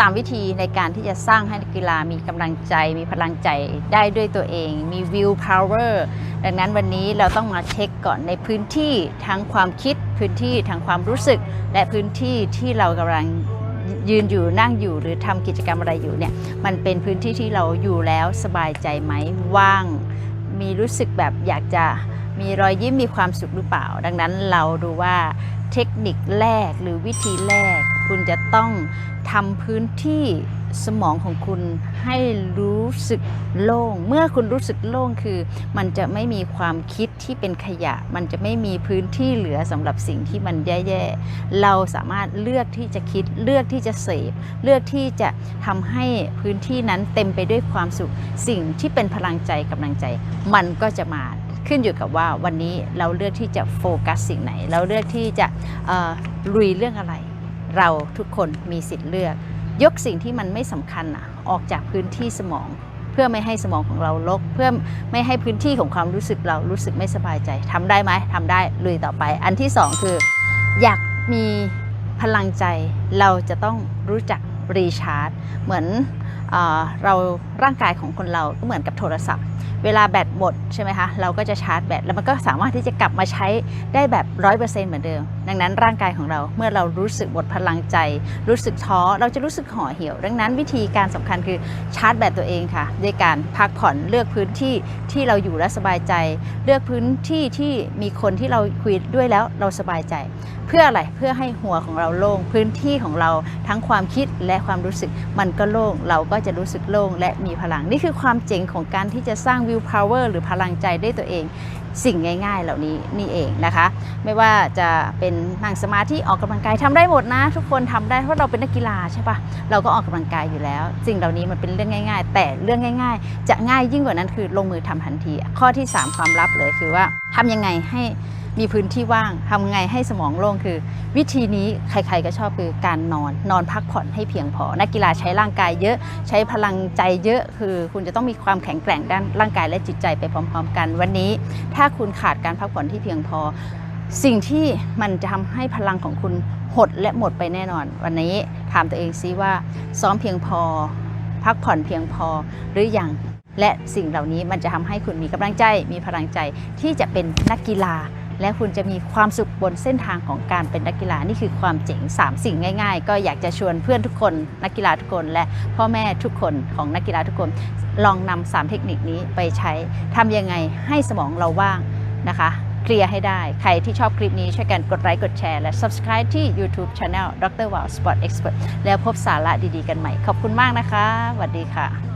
3 วิธีในการที่จะสร้างให้นักกีฬามีกำลังใจ มีพลังใจได้ด้วยตัวเอง มี will power ดังนั้นวันนี้เราต้องมาเช็คก่อนในพื้นที่ทั้งความคิด พื้นที่ทางความรู้สึก และพื้นที่ที่เรากำลังยืนอยู่นั่งอยู่หรือทำกิจกรรมอะไรอยู่เนี่ยมันเป็นพื้นที่ที่เราอยู่แล้วสบายใจไหมว่าง มีรู้สึกแบบอยากจะมีรอยยิ้มมีความสุขหรือเปล่า ดังนั้นเราดูว่าเทคนิคแรกหรือวิธีแรก คุณจะต้องทำพื้นที่สมองของคุณให้รู้สึกโล่ง เมื่อคุณรู้สึกโล่งคือ มันจะไม่มีความคิดที่เป็นขยะ มันจะไม่มีพื้นที่เหลือสำหรับสิ่งที่มันแย่ๆ เราสามารถเลือกที่จะคิดเลือกที่จะเสพเลือกที่จะทำให้พื้นที่นั้นเต็มไปด้วยความสุข สิ่งที่เป็นพลังใจกำลังใจ มันก็จะมาขึ้นอยู่กับว่าวันนี้เราเลือกที่จะโฟกัสสิ่งไหน เราเลือกที่จะลุยเรื่องอะไร เราทุกคนมีสิทธิ์เลือก ยกสิ่งที่มันไม่สำคัญอะออกจากพื้นที่สมอง เพื่อไม่ให้สมองของเราลก เพื่อไม่ให้พื้นที่ของความรู้สึกเรารู้สึกไม่สบายใจทำได้ไหมทำได้ลุยต่อไป อันที่สองคือ อยากมีพลังใจเราจะต้องรู้จัก รีชาร์จ เหมือนเอเราร่างกายของคนเราก็เหมือนกับโทรศัพท์ เวลาแบตหมดใช่ไหมคะ เราก็จะชาร์จแบต แล้วมันก็สามารถที่จะกลับมาใช้ได้แบบ 100%เหมือนเดิม ดังนั้นร่างกายของเราเมื่อเรารู้สึกหมดพลังใจ รู้สึกท้อ เราจะรู้สึกห่อเหี่ยว ดังนั้นวิธีการสำคัญคือชาร์จแบตตัวเองค่ะ ด้วยการพักผ่อนเลือกพื้นที่ที่เราอยู่และสบายใจ เลือกพื้นที่ที่มีคนที่เราคุยด้วยแล้วเราสบายใจ เพื่ออะไร เพื่อให้หัวของเราโล่ง พื้นที่ของเราทั้งความคิดและความรู้สึกมันก็โล่ง เราก็จะรู้สึกโล่งและมีพลัง นี่คือความเจ๋งของการที่จะสร้าง will power หรือพลังใจได้ตัวเองสิ่งง่าย ๆ เหล่านี้นี่เองนะคะ ไม่ว่าจะเป็นนั่งสมาธิออกกำลังกายทำได้หมดนะ ทุกคนทำได้เพราะเราเป็นนักกีฬาใช่ปะเราก็ออกกำลังกายอยู่แล้ว สิ่งเหล่านี้มันเป็นเรื่องง่าย ๆ แต่เรื่องง่าย ๆ จะง่ายยิ่งกว่านั้นคือลงมือทำทันที ข้อที่ 3 ความลับเลยคือว่าทำยังไงให้ มีพื้นที่ว่างทำยังไงให้สมองโล่งคือ วิธีนี้ใครๆก็ชอบคือการนอนนอนพักผ่อนให้เพียงพอ นักกีฬาใช้ร่างกายเยอะใช้พลังใจเยอะ คือคุณจะต้องมีความแข็งแกร่งด้านร่างกายและจิตใจไปพร้อม ๆ กันวันนี้ ถ้าคุณขาดการพักผ่อนที่เพียงพอ สิ่งที่มันจะทำให้พลังของคุณหดและหมดไปแน่นอน วันนี้ถามตัวเองซิว่า ซ้อมเพียงพอ พักผ่อนเพียงพอหรือยังและสิ่งเหล่านี้มันจะทำให้คุณมีกำลังใจมีพลังใจที่จะเป็นนักกีฬา และคุณจะมีความสุขบนเส้นทางของการเป็นนักกีฬานี่คือความเจ๋ง 3 สิ่งง่าย ๆ ก็อยากจะชวนเพื่อนทุกคนนักกีฬาทุกคน และพ่อแม่ทุกคนของนักกีฬาทุกคน ลองนำสามเทคนิคนี้ไปใช้ทำยังไงให้สมองเราว่างนะคะเคลียร์ให้ได้ ใครที่ชอบคลิปนี้ ช่วยกันกดไลค์ กดแชร์ และ subscribe ที่ YouTube Channel Dr. Wow Sport Expert แล้วพบสาระดี ๆ กันใหม่ ขอบคุณมากนะคะสวัสดีค่ะ